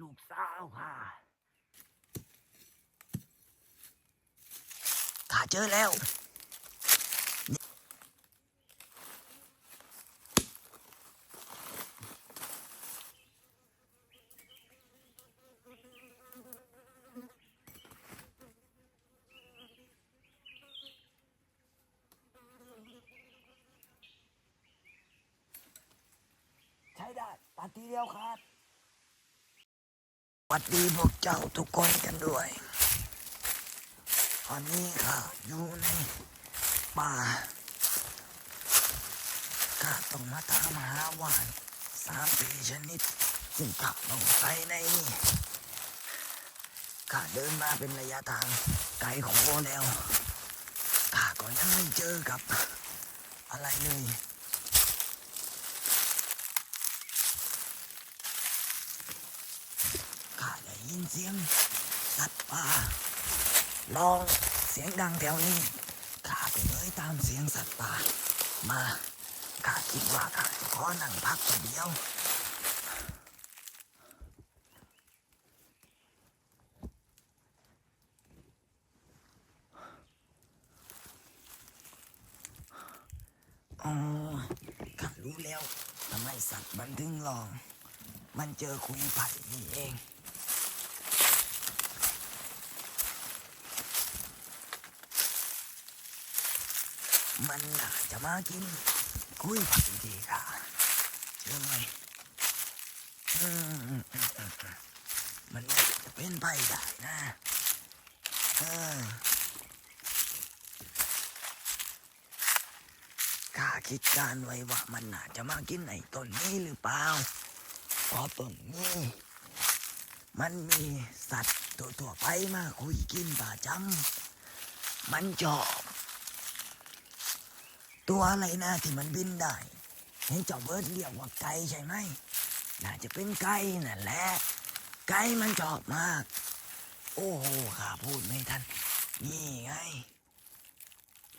ลูกสาวค่ะข้าเจอแล้ว ใช้ได้ปาทีเดียวครับส วัสดีพวกเจ้าทุกคนกันด้วยตอนนี้ค่ะอยู่ในป่าข้าต้องมาตามหาหวานสามปีชนิด ซึ่งข้าต้องไปในนี่ข้าเดินมาเป็นระยะทางไกลโคแล้วข้าก็ยังไม่เจอกับอะไรเลย ข้าได้ ยินเสียงสัตว์ป่าร้องเสียงดังแถวนี้ข้าก็เลยตามเสียงสัตว์ป่า มาข้าคิดว่าข้าจะขอนั่งพักตัวเดียวอ๋อข้ารู้แล้วทำไมสัตว์มันถึงร้อง มันเจอคุยไผ่นี่เองันน่าจะมากินคุยไผ่ดีค่ะเชื่อไหมอืมมันจะเป็นไปได้นะออข้าคิดการไว้ว่ามันน่าจะมากินไอ้ต้นนี้หรือเปล่าเพราะต้นนี้มันมีสัตว์ตัวตัวไปมาคุยกินป่าจำมันชอบ ตัวอะไรนะที่มันบินได้ เห็นเจ้าเบิร์ดเรียกว่าไก่ใช่ไหม น่าจะเป็นไก่นั่นแหละ ไก่มันชอบมาก โอ้โหข้าพูดไม่ทัน นี่ไง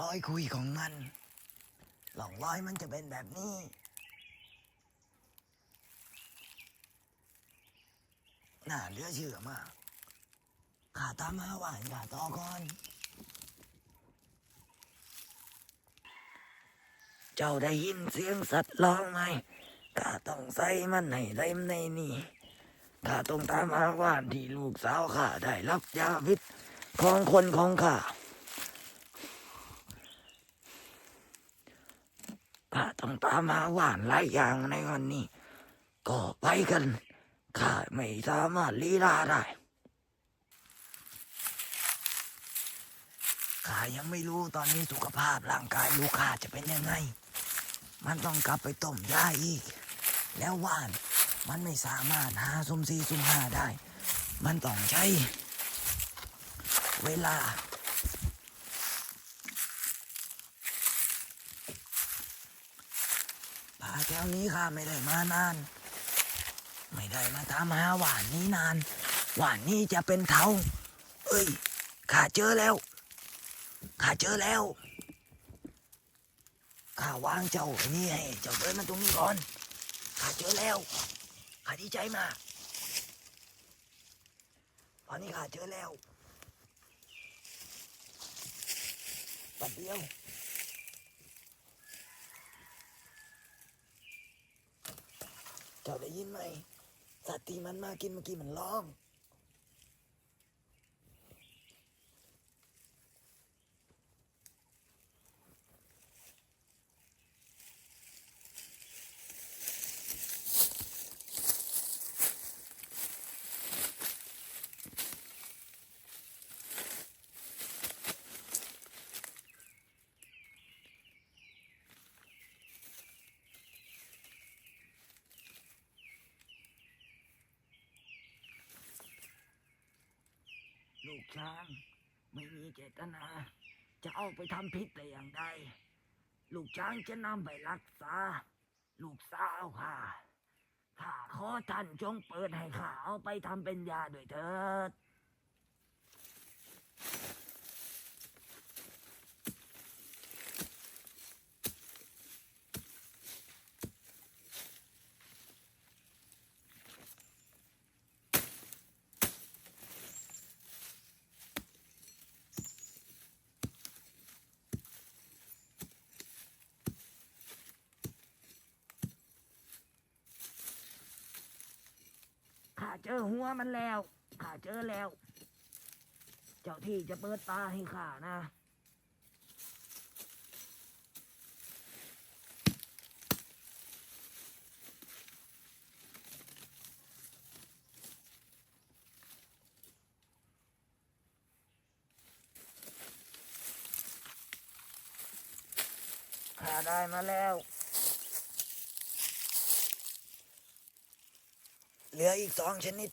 รอยคุยของมันหล่องรอยมันจะเป็นแบบนี้ น่าเหลือเชื่อมาก ข้าตามมาหวานข้าต่อก่อน เจ้าได้ยินเสียงสัตว์ร้องไหมข้าต้องใส่มันให้เต็มในนี่ข้าต้องตามหาว่านที่ลูกสาวข้าได้รับยาพิษของคนของข้าข้าต้องตามหาว่านหลายอย่างในวันนี้ ก็ไปกันข้าไม่สามารถลีลาได้ข้ายังไม่รู้ตอนนี้สุขภาพร่างกายลูกข้าจะเป็นยังไง มันต้องกลับไปต้มยาอีก แล้วว่านมันไม่สามารถหาซุมซีซุมหาได้ มันต้องใช้ เวลา ป่าแถวนี้ข้าไม่ได้มานาน ไม่ได้มาตามหาหวานนี้นาน หวานนี้จะเป็นเทาเอ้ยข้าเจอแล้วข้าเจอแล้ว ข้าวางเจ้าไอ้นี่ให้เจ้าเดินมาตรงนี้ก่อนข้าเจอแล้วข้าดีใจมากตอนนี้ข้าเจอแล้วปัดเดียวเจ้าได้ยินไหมสัตว์ที่มันมากินเมื่อกี้มันร้อง ลูกช้าง ไม่มีเจตนา จะเอาไปทำพิษแต่อย่างใด ลูกช้างจะนำไปรักษา ลูกสาวค่ะข้าขอท่านจงเปิดให้ข้าเอาไปทำเป็นยาด้วยเถิด เจ อหัวมันแล้วข้าเจอแล้ว เจ้าที่จะเปิดตาให้ข้านะ ข้าได้มาแล้ว เหลืออีกสองชนิด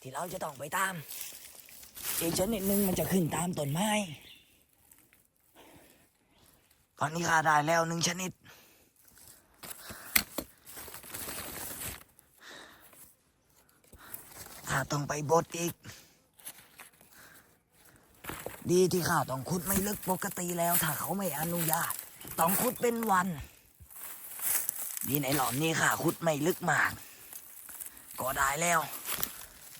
ที่เราจะต้องไปตาม อีกชนิดหนึ่งมันจะขึ้นตามต้นไม้ตอนนี้ข้าได้แล้วหนึ่งชนิด ข้าต้องไปบดอีก ดีที่ข้าต้องขุดไม่ลึกปกติแล้วถ้าเขาไม่อนุญาต ต้องขุดเป็นวันดีในหลอมนี้ข้าขุดไม่ลึกมาก ก็ได้แล้ว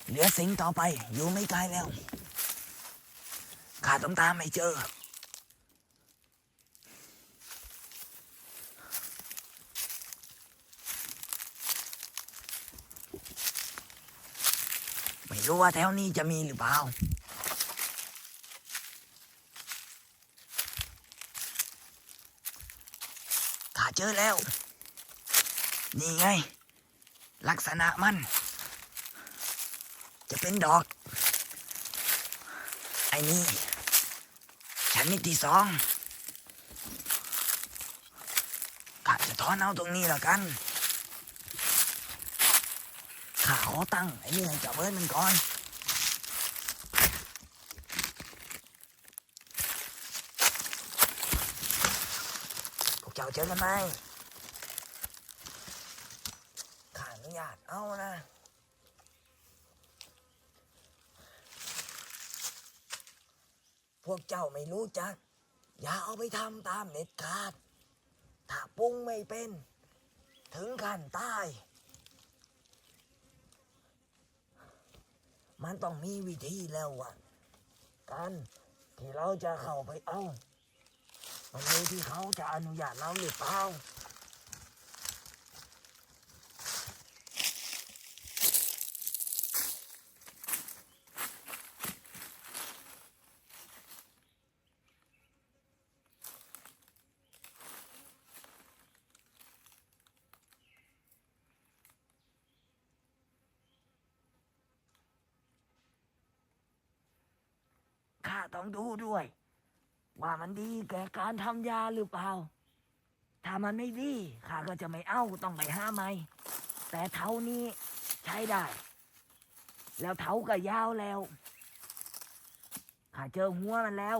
เหลือสิงต่อไปอยู่ไม่ไกลแล้วข้าต้องตามให้เจอ ไม่รู้ว่าแถวนี้จะมีหรือเปล่าข้าเจอแล้ว นี่ไง ลักษณะมัน จะเป็นดอกไอ้นี่ชนิดที่สองข้าจะถอนเอาตรงนี้ละกันข้าขอตั้งไอ้นี่ให้จ้าเบิร์ดมันก่อนพวกเจ้าเจอกันไหมข้าอนุญาตเอานะ พวกเจ้าไม่รู้จัก อย่าเอาไปทำตามเน็ตขาด ถ้าปรุงไม่เป็น ถึงขั้นตาย มันต้องมีวิธีแล้วว่ะการที่เราจะเข้าไปเอามันอยู่ที่เขาจะอนุญาตเราหรือเปล่า ต้องดูด้วย ว่ามันดีแก่การทำยาหรือเปล่า ถ้ามันไม่ดีข้าก็จะไม่เอาต้องไปห้าไม่แต่เท่านี้ใช้ได้ แล้วเท้าก็ยาวแล้วข้าเจอหัวมันแล้ว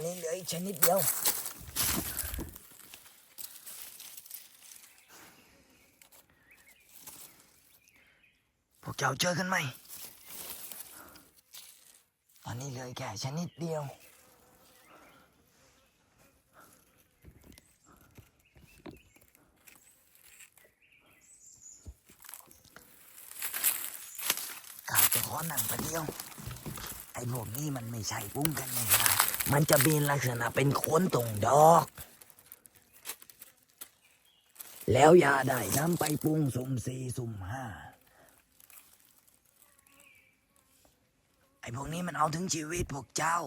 อนนี้เหลืออีกชนิดเดียว พวกเจ้าเจอกันไหม ตอนนี้เหลือแค่ชนิดเดียวข้าจะขอหนังประเดียว ไอ้พวกนี้มันไม่ใช่ปุ้งกันง่าย มันจะมีลักษณะเป็นโคนตรงดอก แล้วยาได้นำไปปรุงสุ่มสี่สุ่มห้าไอ้พวกนี้มันเอาถึงชีวิตพวกเจ้า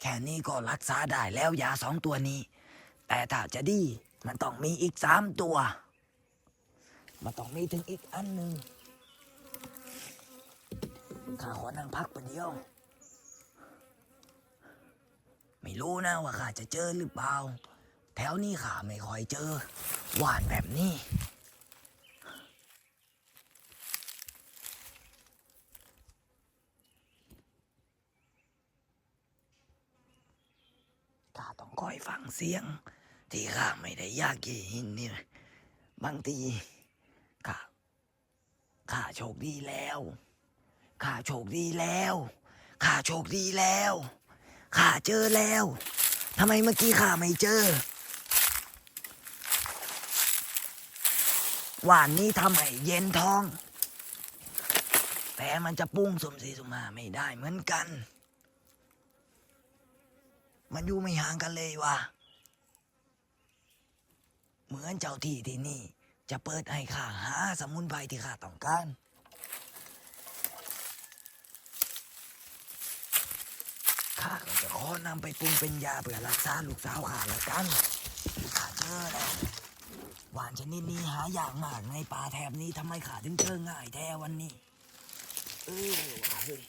แค่นี้ก็รักษาได้แล้วยาสองตัวนี้ แต่ถ้าจะดีมันต้องมีอีกสามตัว มันต้องมีถึงอีกอันหนึ่งข้าขอนั่งพักประเดียว ไม่รู้นะว่าข้าจะเจอหรือเปล่า แถวนี้ข้าไม่ค่อยเจอหวานแบบนี้ข้าต้องคอยฟังเสียง ที่ข้าไม่ได้ยากจะยินนี่บางทีข้าข้าโชคดีแล้ว ข้าโชคดีแล้ว ข้าโชคดีแล้ว ข้าเจอแล้วทำไมเมื่อกี้ข้าไม่เจอหวานนี้ทำให้เย็นท้อง แต่มันจะปุ้งสมสีสมาไม่ได้เหมือนกัน มันอยู่ไม่ห่างกันเลยว่ะ เหมือนเจ้าที่ที่นี่ จะเปิดให้ข้าหาสมุนไพรที่ข้าต้องการ ข้าก็จะขอนำไปปรุงเป็นยาเพื่อรักษาลูกสาวข้าละกันข้าเจอแล้วหวานชนิดนี้หายากมากในป่าแถบนี้ทำไมข้าถึงเจอง่ายแท้วันนี้ เออว่าเฮ้ย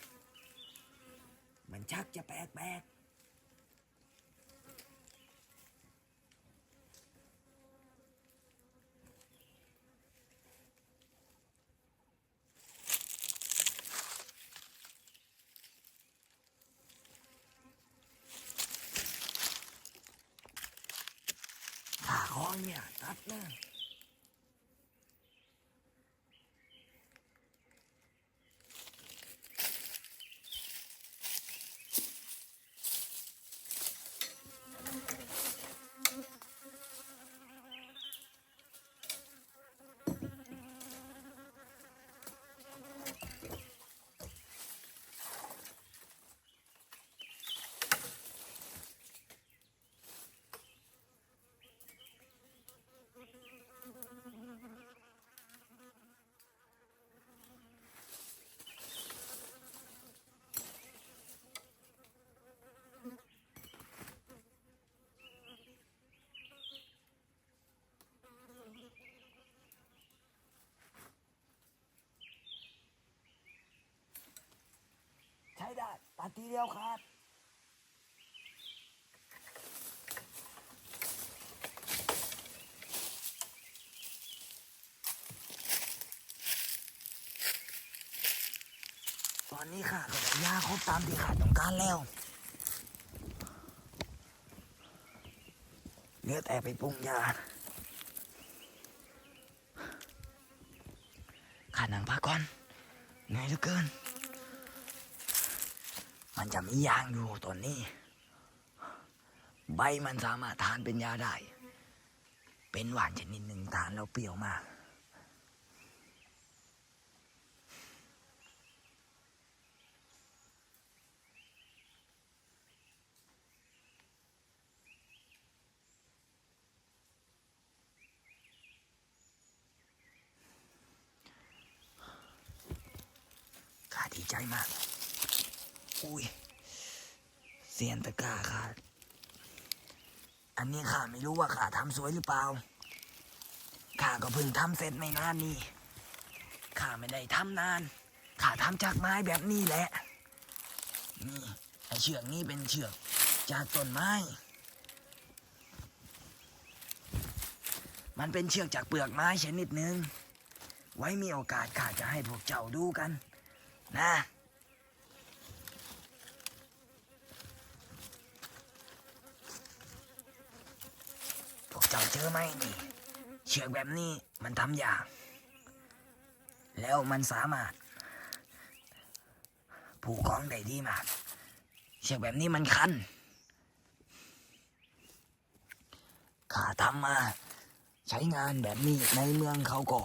มันชักจะแปลกๆ ข้าข ได้ ตัดทีเดียวครับ ตอนนี้ข้าก็ได้ยาครบตามที่ข้าต้องการแล้วเหลือแต่ไปปรุงยาข้านั่งพักก่อนเหนื่อยเหลือเกิน มันจะมียางอยู่ตอนนี้ ใบมันสามารถทานเป็นยาได้ เป็นหวานชนิดหนึ่งทานแล้วเปรี้ยวมาก ข้าดีใจมาก อุ้ยเสียนตะกร้าข้าอันนี้ข้าไม่รู้ว่าข้าทำสวยหรือเปล่าข้าก็เพิ่งทำเสร็จไม่นานนี่ข้าไม่ได้ทำนานข้าทำจากไม้แบบนี้แหละ นี่ไอเชือกนี้เป็นเชือกจากต้นไม้ มันเป็นเชือกจากเปลือกไม้ชนิดหนึ่งไว้มีโอกาสข้าจะให้พวกเจ้าดูกัน นะ พวกเจ้าเจอไหมนี่ เชือกแบบนี้มันทำยาก แล้วมันสามารถ ผูกของได้ดีมาก เชือกแบบนี้มันคันข้าทำมาใช้งานแบบนี้ในเมืองเขาก็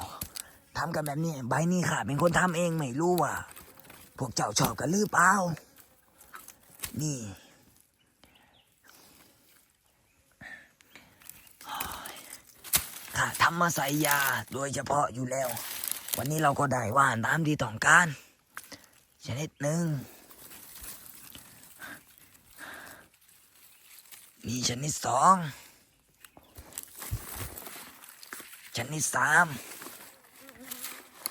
ทำกันแบบนี้ใบนี้ข้าเป็นคนทำเองไม่รู้ว่า พวกเจ้าชอบกันหรือเปล่านี่ ข้าทำมาใส่ยาโดยเฉพาะอยู่แล้ว วันนี้เราก็ได้ว่านตามที่ต้องการชนิดหนึ่งมีชนิดสองชนิดสาม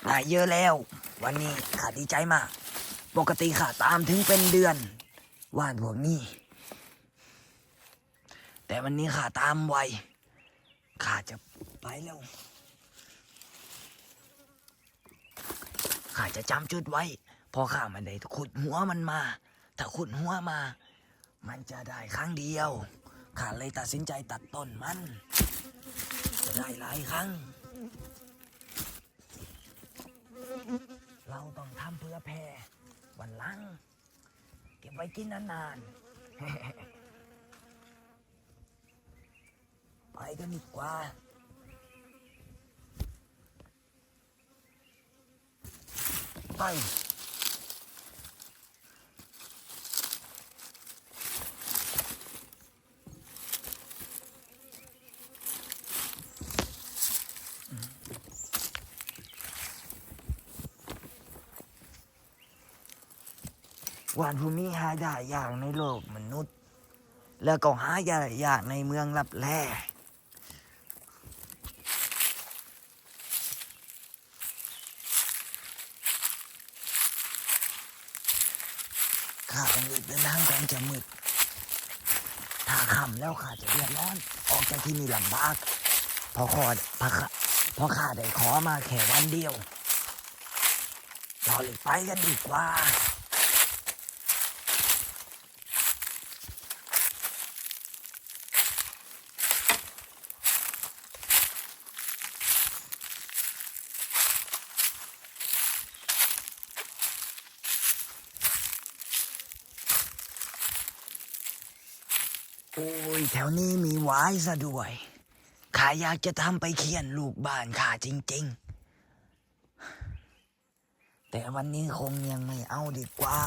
ได้เยอะแล้ว วันนี้ขาดีใจมาก ปกติขาตามถึงเป็นเดือนว่านพวกนี้ แต่วันนี้ขาตามไวข้าจะ ไปแล้วข้าจะจำจุดไว้ พอข้ามันได้ขุดหัวมันมา ถ้าขุดหัวมา มันจะได้ครั้งเดียว ข้าเลยตัดสินใจตัดต้นมัน จะได้หลายครั้ง เราต้องทำเพื่อแพรวันหลัง เก็บไว้กินนานๆ ไปกันดีกว่า ไป วันพรุ่งนี้หาได้อย่างในโลกมนุษย์ แล้วก็หาได้อย่างในเมืองลับแลข้าต้องรีบเดินทางก่อน จะมืด ถ้าค่ำแล้วข้าจะเดือดร้อน ออกจากที่นี่ลำบากเพอขอพระพราะข้าได้ขอมาแค่วันเดียวเราเลยไปกันดีกว่า โอ้ยแถวนี้มีหวายซะด้วยข้าอยากจะทำไปเขียนลูกบ้านข้าจริง ๆ แต่วันนี้คงยังไม่เอาดีกว่า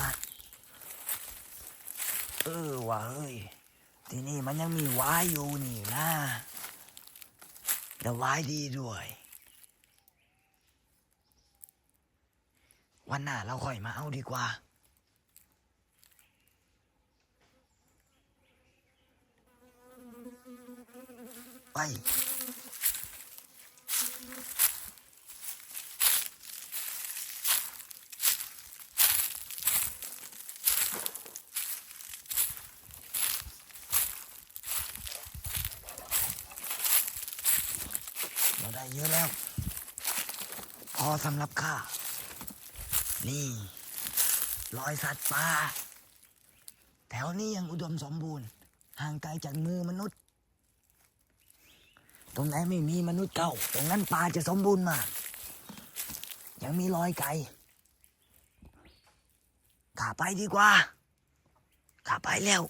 เออว่ะเฮ้ย ที่นี่มันยังมีหวายอยู่นี่นะแต่หวายดีด้วย วันหน้าเราค่อยมาเอาดีกว่า ไป เราได้เยอะแล้ว พอสำหรับข้า นี่รอยสัตว์ป่า แถวนี้ยังอุดมสมบูรณ์ ห่างไกลจากมือมนุษย์ ตรงไหนไม่มีมนุษย์เก่า ตรงนั้นป่าจะสมบูรณ์มาก ยังมีรอยไก่ข้าไปดีกว่าข้าไปแล้ว